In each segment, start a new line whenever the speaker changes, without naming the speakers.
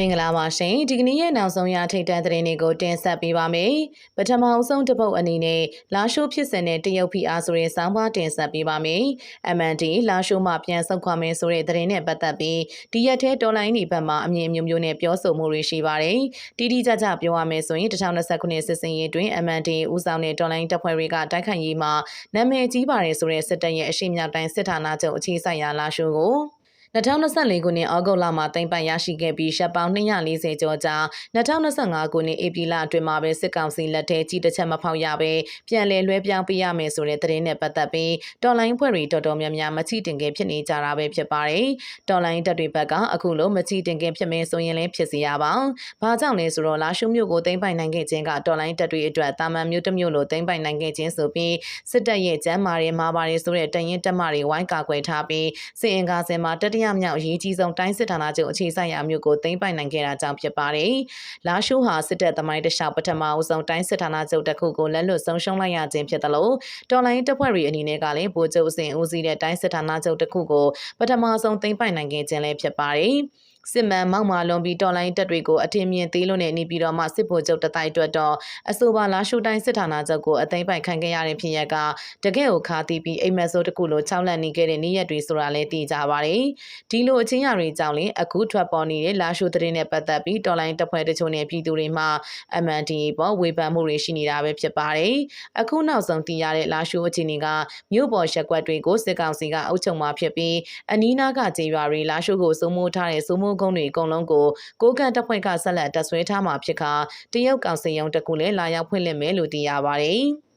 မင်္ဂလာပါရှင်ဒီကနေ့ရဲ့နောက်ဆုံးရထိတ်တန့်သတင်းတွေကိုတင်ဆက်ပေးပါမယ်ပထမအဆုံးတစ်ပုတ်အနေနဲ့လာရှိုးဖြစ်စဉ်နဲ့တရုတ်ဖီအားဆိုတဲ့စောင်းပါတင်ဆက်ပေးပါမယ် MND လာရှိုးမှပြန်ဆုတ်ခွာမယ်ဆိုတဲ့သတင်းနဲ့ပတ်သက်ပြီးဒီရက်ထဲတော်လိုင်းနေဘက်မှာအမြင်မျိုးမျိုးနဲ့ပြောဆိုမှုတွေရှိပါတယ်တီတီကြကြပြောရမယ်ဆိုရင်2029စစ်စင်ရေးတွင် MND ဦးဆောင်တဲ့တော်လိုင်းတပ်ဖွဲ့တွေကတိုက်ခိုက်ရေးမှာနာမည်ကြီးပါတယ်ဆိုတဲ့စစ်တပ်ရဲ့အရှိမြောက်တိုင်းစစ်ဌာနချုပ်အခြေစိုက်ရာလာရှိုးကို 2024ခုနှစ်ဩဂုတ်လမှာတင်ပိုင်ရရှိခဲ့ပြီးရှက်ပေါင်း240ကျော်ကြာ2025ခုနှစ်ဧပြီလအတွင်းမှာပဲစစ်ကောင်စီလက်ထဲကြီးတစ်ချက်မဖောက်ရပဲပြန်လည်လွှဲပြောင်းပေးရမယ်ဆိုတဲ့သတင်းနဲ့ပတ်သက်ပြီးတော်လိုင်းဖွဲ့တွေတော်တော်များများမချိတင်ခဲ့ဖြစ်နေကြတာပဲဖြစ်ပါတယ်။တော်လိုင်းတပ်တွေဘက်ကအခုလိုမချိတင်ခဲ့ဖြစ်မယ်ဆိုရင်လည်းဖြစ်စီရပါအောင်။ဘာကြောင့်လဲဆိုတော့လာရှုမျိုးကိုတင်ပိုင်နိုင်ခဲ့ခြင်းကတော်လိုင်းတပ်တွေအတွက်တာမန်မျိုးတစ်မျိုးလိုတင်ပိုင်နိုင်ခဲ့ခြင်းဆိုပြီးစစ်တပ်ရဲ့ကျမ်းမာတွေမှာပါတယ်ဆိုတဲ့တရင်တက်မတွေဝိုင်းကာကွယ်ထားပြီးစစ်အင်္ဂါစင်မှာတတိယမြောက်အရေးကြီးဆုံးတိုင်းစစ်ဌာနချုပ်အခြေစိုက်ရာမျိုးကိုသိမ်းပိုက်နိုင်ခဲ့တာကြောင့်ဖြစ်ပါတယ်။လာရှိုးဟာစစ်တပ်သမိုင်းတခြားပထမအဆုံးတိုင်းစစ်ဌာနချုပ်တစ်ခုကိုလက်လွတ်ဆုံးရှုံးလိုက်ရခြင်းဖြစ်တယ်လို့တော်လိုင်းတပ်ဖွဲ့တွေအနေနဲ့ကလည်းဗိုလ်ချုပ်အစဉ်ဦးစီးတဲ့တိုင်းစစ်ဌာနချုပ်တစ်ခုကိုပထမဆုံးသိမ်းပိုက်နိုင်ခဲ့ခြင်းလည်းဖြစ်ပါတယ်။ စစ်မှန်မောက်မာလွန်ပြီးတော်လိုင်းတက်တွေကိုအထင်မြင်သေးလို့နဲ့နေပြီးတော့မှစစ်ဗိုလ်ချုပ်တတိုက်အတွက်တော့အဆိုပါလာရှုတိုင်းစစ်ဌာနချုပ်ကိုအသိမ်းပိုက်ခံခဲ့ရတဲ့ဖြစ်ရကတကယ့်ကိုခါတီးပြီးအိမ်မက်ဆိုးတစ်ခုလိုခြောက်လန့်နေခဲ့တဲ့နေ့ရက်တွေဆိုတာလည်းသိကြပါတယ်ဒီလိုအချင်းရတွေကြောင့်လည်းအခုထွက်ပေါ်နေတဲ့လာရှုသတင်းနဲ့ပတ်သက်ပြီးတော်လိုင်းတပ်ဖွဲ့တချို့နဲ့ပြည်သူတွေမှ MND ပေါ်ဝေဖန်မှုတွေရှိနေတာပဲဖြစ်ပါတယ်အခုနောက်ဆုံးသိရတဲ့လာရှုအခြေအနေကမြို့ပေါ်ရက်ကွက်တွေကိုစစ်ကောင်စီကအုပ်ချုပ်မှဖြစ်ပြီးအနီးနားကကျေးရွာတွေလာရှုကိုစိုးမိုးထားတဲ့စိုးမိုးကုန်းတွေအကုန်လုံးကိုကိုကန့်တပ်ဖွဲ့ကဆက်လက်တပ်ဆွဲထားမှာဖြစ်ခါတရုတ်ကောင်စီရုံးတကူလည်းလာရောက်ဖွင့်လှစ်မယ်လို့သိရပါတယ်။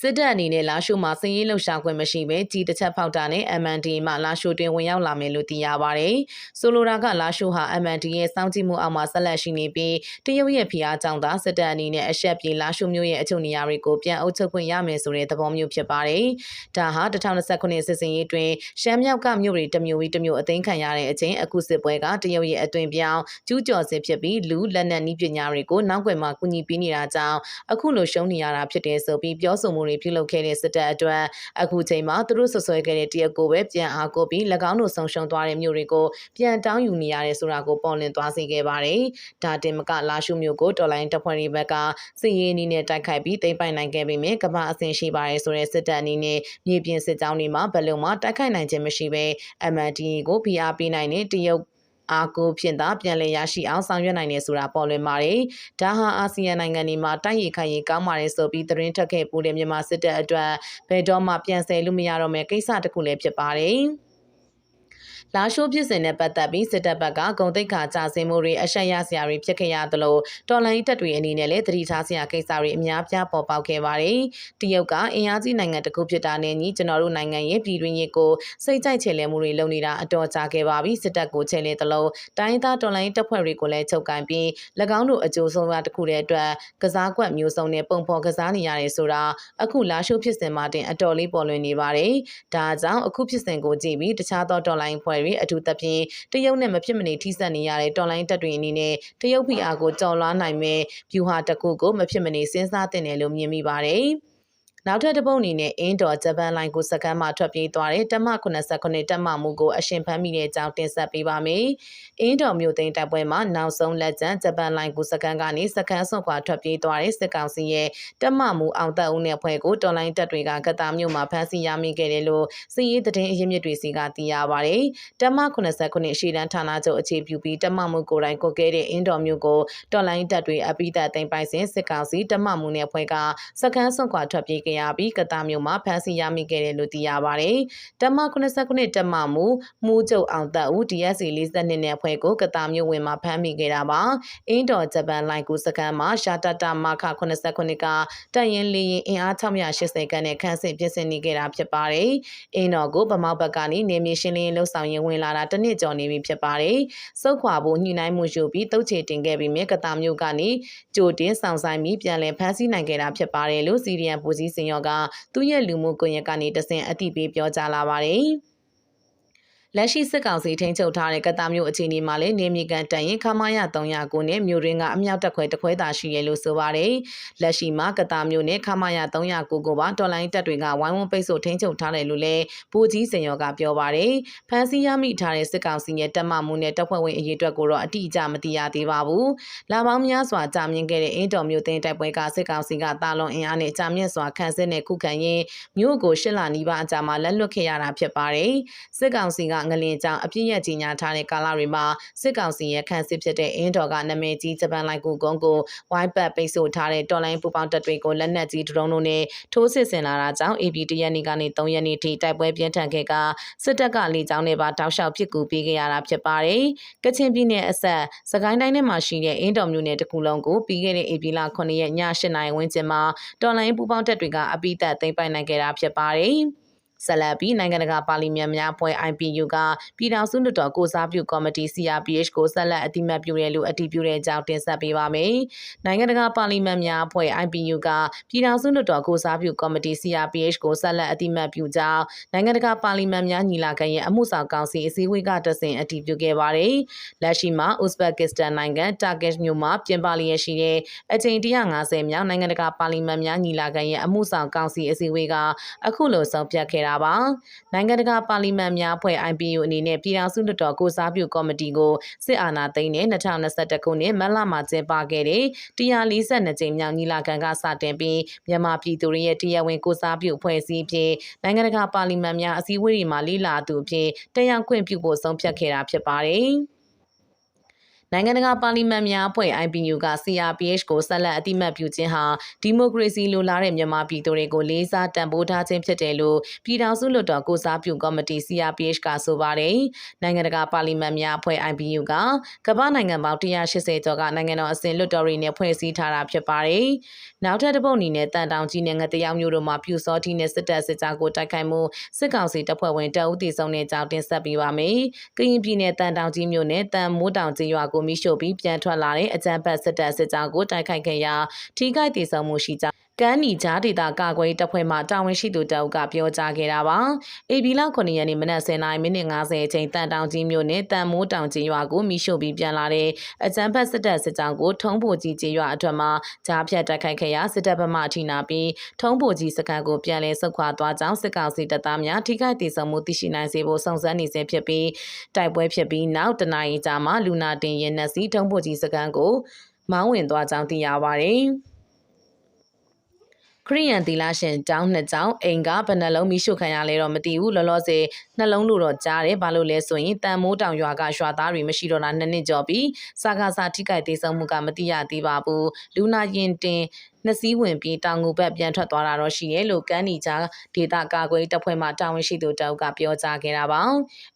စစ်တပ်အနေနဲ့လာရှိုမှာစည်ရေးလှုပ်ရှားခွင့်မရှိဘဲကြီးတစ်ချက်ဖောက်တာနဲ့ MND မှလာရှိုတွင်ဝင်ရောက်လာမယ်လို့သိရပါတယ်။ဆိုလိုတာကလာရှိုဟာ MND ရဲ့စောင့်ကြည့်မှုအောက်မှာဆက်လက်ရှိနေပြီးတရုတ်ရဲ့ဖိအားကြောင့်သာစစ်တပ်အနေနဲ့အဆက်ပြေလာရှိုမျိုးရဲ့အချုပ်နေရာတွေကိုပြန်အုပ်ချုပ်ခွင့်ရမယ်ဆိုတဲ့သဘောမျိုးဖြစ်ပါတယ်။ဒါဟာ2029စစ်စင်ရေးတွင်ရှမ်းမြောက်ကမြို့တွေတစ်မျိုးပြီးတစ်မျိုးအသိမ်းခံရတဲ့အချိန်အခုစစ်ပွဲကတရုတ်ရဲ့အသွင်ပြောင်းကျူးကျော်စစ်ဖြစ်ပြီးလူလက်နက်နည်းပညာတွေကိုနောက်ွယ်မှာကူညီပေးနေတာကြောင့်အခုလိုရှုံးနေရတာဖြစ်တယ်ဆိုပြီးပြောဆိုမှုတွေပြုလုပ်ခဲ့တဲ့စစ်တပ်အတွက်အခုချိန်မှာသူတို့ဆွဆွဲခဲ့တဲ့တရက်ကိုပဲပြန်အားကိုပြီး၎င်းတို့ဆုံရှုံသွားတဲ့မြို့တွေကိုပြန်တောင်းယူနေရတယ်ဆိုတာကိုပေါ်လွင်သွားစေခဲ့ပါတယ်။ဒါတင်မကလာရှုမြို့ကိုတော်လိုင်းတပ်ဖွဲ့တွေဘက်ကစစ်ရေးအနည်းနဲ့တိုက်ခိုက်ပြီးသိမ်းပိုက်နိုင်ခဲ့ပေမဲ့ကမ္ဘာအဆင့်ရှိပါတယ်ဆိုတဲ့စစ်တပ်အနေနဲ့မြေပြင်စစ်ကြောင်းတွေမှာဘယ်လုံးမှတိုက်ခိုက်နိုင်ခြင်းမရှိဘဲ MND ကိုဖိအားပေးနိုင်တဲ့တရုတ် အားကိုဖြင့်သာပြန်လည်ရရှိအောင်ဆောင်ရွက်နိုင်တယ်ဆိုတာပေါ်လွင်ပါတယ်။ဒါဟာအာဆီယံနိုင်ငံတွေမှာတိုက်ရိုက်ခိုင်ရင်ကောင်းပါတယ်ဆိုပြီးသတင်းထက်ခဲ့ပိုးတဲ့မြန်မာစစ်တပ်အတွက်ဘယ်တော့မှပြန်ဆယ်လို့မရတော့မယ့်ကိစ္စတစ်ခုလည်းဖြစ်ပါတယ်။ လာရှိုးဖြစ်စဉ်နဲ့ပတ်သက်ပြီးစစ်တပ်ဘက်ကဂုံတိတ်ခါကြာစင်မှုတွေအဆက်ရစရာတွေဖြစ်ခဲ့ရသလိုတော်လိုင်းတပ်တွေအနေနဲ့လည်းသတိထားစရာကိစ္စတွေအများပြားပေါ်ပေါက်ခဲ့ပါတယ်။တရုတ်ကအင်အားကြီးနိုင်ငံတစ်ခုဖြစ်တာနဲ့ညီကျွန်တော်တို့နိုင်ငံရဲ့ပြည်တွင်းရေးကိုစိတ်ကြိုက်ချေလဲမှုတွေလုပ်နေတာအတော်ကြာခဲ့ပါပြီစစ်တပ်ကိုချေလဲသလိုတိုင်းသားတော်လိုင်းတပ်ဖွဲ့တွေကိုလည်းချုပ်ကင်ပြီး၎င်းတို့အကျိုးဆုံးရတစ်ခုတဲ့အတွက်ကစားကွက်မျိုးစုံနဲ့ပုံဖော်ကစားနေရတယ်ဆိုတာအခုလာရှိုးဖြစ်စဉ်မှာတင်အတော်လေးပေါ်လွင်နေပါတယ်။ဒါကြောင့်အခုဖြစ်စဉ်ကိုကြည့်ပြီးတခြားသောတော်လိုင်းဖွဲ့တွေအထူးသဖြင့်တရုတ်နဲ့မဖြစ်မနေထိစပ်နေရတဲ့တော်လိုင်းတပ်တွေအနေနဲ့တရုတ်ဖိအားကိုကြော်လွှားနိုင်မဲ့ဗျူဟာတစ်ခုကိုမဖြစ်မနေစဉ်းစားသင့်တယ်လို့မြင်မိပါတယ်။ နောက်ထပ်တစ်ပုတ်အနေနဲ့အင်းတော်ဂျပန်လိုင်းကိုစကန်မှထွက်ပြေးသွားတဲ့တက်မ89တက်မမှုကိုအရှင်ဖမ်းမိတဲ့အကြောင်းတင်ဆက်ပေးပါမယ်။အင်းတော်မြို့သိမ်းတပ်ပွဲမှာနောက်ဆုံးလက်ကျန်ဂျပန်လိုင်းကိုစကန်ကနေစကန်ဆွန့်ခွာထွက်ပြေးသွားတဲ့စစ်ကောင်စီရဲ့တက်မမှုအောင်သက်ဦးနဲ့ဖွဲ့ကိုတော်လိုင်းတပ်တွေကကတာမြို့မှာဖမ်းဆီးရမိခဲ့တယ်လို့စီရေးသတင်းအရင်းမြစ်တွေစီကသိရပါဗျ။တက်မ89ရှေ့တန်းဌာနချုပ်အခြေပြုပြီးတက်မမှုကိုယ်တိုင်ကိုကဲတဲ့အင်းတော်မြို့ကိုတော်လိုင်းတပ်တွေအပိသက်သိမ်းပိုက်စဉ်စစ်ကောင်စီတက်မမှုနဲ့ဖွဲ့ကစကန်ဆွန့်ခွာထွက်ပြေးခဲ့ရပြီးကတားမြို့မှာဖမ်းဆီးရမိခဲ့တယ်လို့သိရပါတယ်။တမ89တက်မမူမူကျုပ်အောင်သက်ဦး DSC 42နဲ့အဖွဲ့ကိုကတားမြို့ဝင်မှာဖမ်းမိခဲ့တာပါ။အင်းတော်ဂျပန်လိုင်ကူစကန်မှာရှာတတမခ89ကတပ်ရင်လေးရင်အင်အား680ခန်းနဲ့ခန်းစစ်ပြင်ဆင်နေခဲ့တာဖြစ်ပါတယ်။အင်းတော်ကိုဗမောက်ဘက်ကနေနေမြေရှင်းလင်းလှုပ်ဆောင်ရင်ဝင်လာတာတစ်နှစ်ကျော်နေပြီဖြစ်ပါတယ်။စုတ်ခွာဖို့ညှိနှိုင်းမှုယူပြီးတုတ်ချေတင်ခဲ့ပြီးမြကတာမြို့ကနေကြိုတင်ဆောင်ဆိုင်ပြီးပြန်လည်ဖမ်းဆီးနိုင်ခဲ့တာဖြစ်ပါတယ်လို့စီရီယန်ပူစည်းစင်ရောကသူ့ရဲ့လူမှုကွန်ရက်ကနေတဆင့်အသိပေးပြောကြားလာပါတယ်။ လက်ရှိစစ်ကောင်စီထိန်းချုပ်ထားတဲ့ကတားမျိုးအခြေအနေမှာလည်းနေမြေကန်တန်ရင်ခမာရ309နဲ့မြို့ရင်းကအမြောက်တက်ခွဲတစ်ခွဲသာရှိရလို့ဆိုပါတယ်။လက်ရှိမှာကတားမျိုးနဲ့ခမာရ309ကိုပါတော်လိုင်းတပ်တွေကဝိုင်းဝန်းပိတ်ဆို့ထိန်းချုပ်ထားတယ်လို့လည်းဗိုလ်ကြီးစင်ရောကပြောပါတယ်။ဖမ်းဆီးရမိထားတဲ့စစ်ကောင်စီရဲ့တပ်မမှုနဲ့တပ်ဖွဲ့ဝင်အရေးအတွက်ကိုတော့အတိအကျမသိရသေးပါဘူး။လာပေါင်းများစွာကြာမြင့်ခဲ့တဲ့အင်းတော်မျိုးသိန်းတိုက်ပွဲကစစ်ကောင်စီကတာလွန်အင်အားနဲ့ကြာမြင့်စွာခန့်စစ်နဲ့ခုခံရင်းမြို့ကိုရှစ်လနီးပါးအကြာမှာလက်လွတ်ခဲ့ရတာဖြစ်ပါတယ်။စစ်ကောင်စီကငလင်ကြောင်အပြည့်ရကြီးညာထားတဲ့ကာလတွေမှာစစ်ကောင်စီရဲ့ခန့်စစ်ဖြစ်တဲ့အင်းတော်ကနာမည်ကြီးဂျပန်လိုက်ကူကုန်းကိုဝိုင်းပတ်ပိတ်ဆို့ထားတဲ့တော်လိုင်းပူပေါင်းတပ်တွေကိုလက်နက်ကြီးဒရုန်းတို့နဲ့ထိုးစစ်ဆင်လာတာကြောင့် AB တရက်နေ့ကနေ3ရက်နေ့ထိတိုက်ပွဲပြင်းထန်ခဲ့ကစစ်တပ်ကလေကြောင်းနဲ့ပါတောက်လျှောက်ပစ်ကူပေးခဲ့ရတာဖြစ်ပါတယ်။ကချင်ပြည်နယ်အဆက်စကိုင်းတိုင်းထဲမှာရှိတဲ့အင်းတော်မျိုးနယ်တစ်ခုလုံးကိုပြီးခဲ့တဲ့ AB လ9ရက်ည8နာရီဝန်းကျင်မှာတော်လိုင်းပူပေါင်းတပ်တွေကအပိသက်သိမ်းပိုက်နိုင်ခဲ့တာဖြစ်ပါတယ်။ ဆက်လက်ပြီးနိုင်ငံတကာပါလီမန်များအဖွဲ့ IPU ကပြည်ထောင်စုလွှတ်တော်ကိုစားပြုကော်မတီ CRPH ကိုဆက်လက်အတိမတ်ပြုရလို့အတည်ပြုတဲ့အကြောင်းတင်ဆက်ပေးပါမယ်။နိုင်ငံတကာပါလီမန်များအဖွဲ့ IPU ကပြည်ထောင်စုလွှတ်တော်ကိုစားပြုကော်မတီ CRPH ကိုဆက်လက်အတိမတ်ပြုကြောင်းနိုင်ငံတကာပါလီမန်များညီလာခံရဲ့အမှုဆောင်ကောင်စီအစည်းအဝေးကတဆင့်အတည်ပြုခဲ့ပါတယ်။လက်ရှိမှာဥဇဘက်ကစ္စတန်နိုင်ငံတာဂက်မြို့မှာပြင်ပလျက်ရှိတဲ့အကြိမ်150မြောက်နိုင်ငံတကာပါလီမန်များညီလာခံရဲ့အမှုဆောင်ကောင်စီအစည်းအဝေးကအခုလိုဆုံးဖြတ်ခဲ့တာတာပါနိုင်ငံတကာပါလီမန်များဖွဲ့ IPU အနေနဲ့ပြည်ထောင်စုလွှတ်တော်ကိုစားပြုကော်မတီကိုစစ်အာဏာသိမ်းတဲ့2021ခုနှစ်မတ်လမှာကျင်းပခဲ့တဲ့142ကြိမ်မြောက်ညီလာခံကစတင်ပြီးမြန်မာပြည်သူတွေရဲ့တရားဝင်ကိုစားပြုဖွဲ့စည်းပြီးနိုင်ငံတကာပါလီမန်များအစည်းအဝေးတွေမှာလိလာသူအဖြစ်တရားခွင့်ပြုဖို့ဆုံးဖြတ်ခဲ့တာဖြစ်ပါတယ်။ နိုင်ငံတကာပါလီမန်များအဖွဲ့ IPU က CRPH ကိုဆက်လက်အတိမတ်ပြုခြင်းဟာဒီမိုကရေစီလိုလားတဲ့မြန်မာပြည်သူတွေကိုလေးစားတန်ဖိုးထားခြင်းဖြစ်တယ်လို့ပြည်ထောင်စုလွှတ်တော်ကိုစားပြုကော်မတီ CRPH ကဆိုပါတယ်။နိုင်ငံတကာပါလီမန်များအဖွဲ့ IPU ကကမ္ဘာနိုင်ငံပေါင်း180ကျော်ကနိုင်ငံတော်အစဉ်လွှတ်တော်တွေနဲ့ဖွဲ့စည်းထားတာဖြစ်ပါတယ်။နောက်ထပ်တစ်ပုတ်အနေနဲ့တန်တောင်ကြီးနဲ့ငတရောင်မျိုးတို့မှာပြူစောတိနဲ့စစ်တပ်စစ်ကြောကိုတိုက်ခိုက်မှုစစ်ကောင်စီတပ်ဖွဲ့ဝင်တအုပ်တီဆောင်တဲ့ကြောင်းတင်ဆက်ပေးပါမယ်။ကရင်ပြည်နယ်တန်တောင်ကြီးမြို့နယ်တန်မိုးတောင်ကျေးရွာကိုမိရှို့ပြီးပြန်ထွက်လာတဲ့အကြမ်းဖက်စစ်တပ်စစ်ကြောကိုတိုက်ခိုက်ခဲ့ရာထိခိုက်ဒေဆုံးမှုရှိကြောင်းကမ်းနီကြားဒေတာကာကွယ်တပ်ဖွဲ့မှတာဝန်ရှိသူတအုပ်ကပြောကြားခဲ့တာပါ။ AB လ9ရက်နေ့မနက်10:00မိနစ်50အချိန်တန်တောင်ကြီးမြို့နယ်တန်မိုးတောင်ကြီးရွာကိုမိရှို့ပြီးပြန်လာတဲ့အကြမ်းဖက်စစ်တပ်စစ်ကြောင်းကိုထုံးဖို့ကြီးကြီးရွာအထက်မှာကြားဖြတ်တိုက်ခိုက်ခဲ့ရာစစ်တပ်ဗမာထိနာပြီးထုံးဖို့ကြီးစကန်ကိုပြန်လည်ဆုတ်ခွာသွားကြောင်းစစ်ကောင်စီတပ်သားများထိခိုက်ဒေဆုံးမှုသိရှိနိုင်စေဖို့စုံစမ်းနေဆဲဖြစ်ပြီးတိုက်ပွဲဖြစ်ပြီးနောက်တနအီကြာမှာလူနာတင်ရင်နှစီထုံးဖို့ကြီးစကန်ကို မောင်းဝင်သွားကြောင်းသိရပါတယ်။ခရိယန်သီလရှင်ကျောင်းနှစ်ကျောင်းအိမ်ကဘယ်နှလုံးမိရှုခံရလဲတော့မသိဘူးလောလောဆယ်နှလုံးလို့တော့ကြားတယ်ဘာလို့လဲဆိုရင်တန်မိုးတောင်ရွာကရွာသားတွေမရှိတော့တာနှစ်နှစ်ကျော်ပြီစာကာစာထိခိုက်သေးဆုံးမှုကမသိရသေးပါဘူးလူနာရင်တင် နှစ်စည်းဝင်ပြီးတောင်ငူဘက်ပြန်ထွက်သွားတာတော့ရှိရဲ့လို့ကန်းနီကြားဒေတာကာကွယ်တပ်ဖွဲ့မှတာဝန်ရှိသူတအုပ်ကပြောကြားခဲ့တာပါ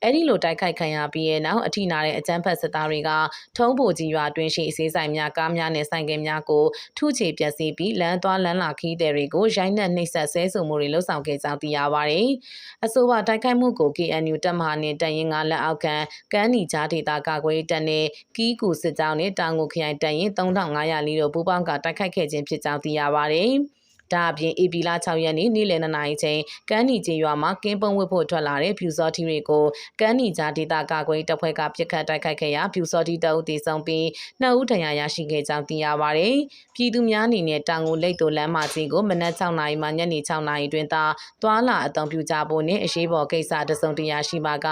အဲ့ဒီလိုတိုက်ခိုက်ခံရပြီးရဲ့နောက်အထိနာတဲ့အကြမ်းဖက်စစ်သားတွေကထုံးပိုကြီးရွာတွင်ရှိအစည်းဆိုင်များကားများနဲ့ဆိုင်ကယ်များကိုထုချေပျက်စီးပြီးလမ်းသွားလမ်းလာခီးတဲ့တွေကိုရိုက်နှက်နှိပ်စက်ဆဲဆုံမှုတွေလှုပ်ဆောင်ခဲ့ကြောင်းသိရပါတယ်အဆိုပါတိုက်ခိုက်မှုကို KNU တပ်မဟာနဲ့တရင်ကလက်အောက်ခံကန်းနီကြားဒေတာကာကွယ်တပ်နဲ့ကီးကူစစ်ကြောင်းနဲ့တောင်ကိုခရိုင်တရင်3500လီတို့ပူးပေါင်းကတိုက်ခိုက်ခဲ့ခြင်းဖြစ်ကြောင်းသိရပါတယ်။ ဒါအပြင် AP လ6ရက်နေ့နေ့လယ်2နာရီချိန်ကမ်းနီကျေးရွာမှာကင်းပုံဝစ်ဖို့ထွက်လာတဲ့ဖြူစောထီတွေကိုကမ်းနီကြားဒေသကာကွယ်တပ်ဖွဲ့ကပြစ်ခတ်တိုက်ခိုက်ခဲ့ရာဖြူစောထီတအုပ်တည်ဆုံပြီးနှစ်ဦးဒဏ်ရာရရှိခဲ့ကြောင်းသိရပါတယ်။ပြည်သူများအနေနဲ့တောင်ကိုလိတ်တိုလမ်းမကြီးကိုမနက်6နာရီမှညနေ6နာရီတွင်သာသွာလာအသုံးပြုကြဖို့နဲ့အရေးပေါ်ကိစ္စတစုံတရာရှိပါက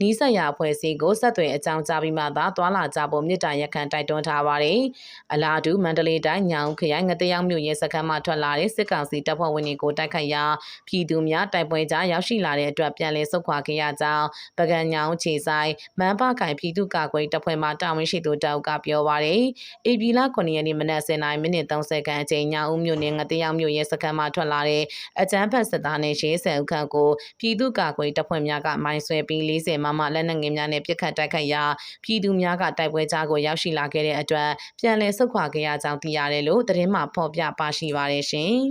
နီးစပ်ရာအဖွဲ့အစည်းကိုဆက်သွယ်အကြောင်းကြားပြီးမှသာသွာလာကြဖို့မြစ်တာရက်ခံတိုက်တွန်းထားပါတယ်။အလားတူမန္တလေးတိုင်းညောင်ခရိုင်ငတရောင်မြို့ရဲစခန်းမှထွက်လာတဲ့စစ်ကောင်စီတပ်ဖွဲ့ဝင်တွေကိုတိုက်ခိုက်ရာပြည်သူများတိုက်ပွဲကြားရောက်ရှိလာတဲ့အတွက်ပြန်လည်ဆုတ်ခွာခဲ့ရကြောင်းပကံညောင်ခြေဆိုင်မန်ပခိုင်ပြည်သူ့ကာကွယ်တပ်ဖွဲ့မှတာဝန်ရှိသူတောက်ကပြောပါရယ်အေပီလာ9ရက်နေ့မနက်10:00မိနစ်30ခန်းအချိန်ညောင်ဦးမြို့နယ်ငတရောင်မြို့ရဲစခန်းမှထွက်လာတဲ့အကြမ်းဖက်စစ်သားနဲ့ရှေးဆယ်ဦးခန့်ကိုပြည်သူ့ကာကွယ်တပ်ဖွဲ့များကမိုင်းဆွဲပြီး40မမလက်နက်ငယ်များနဲ့ပစ်ခတ်တိုက်ခိုက်ရာပြည်သူများကတိုက်ပွဲကြားကိုရောက်ရှိလာခဲ့တဲ့အတွက်ပြန်လည်ဆုတ်ခွာခဲ့ရကြောင်းသိရတယ်လို့သတင်းမှဖော်ပြပါရှိပါတယ်ရှင်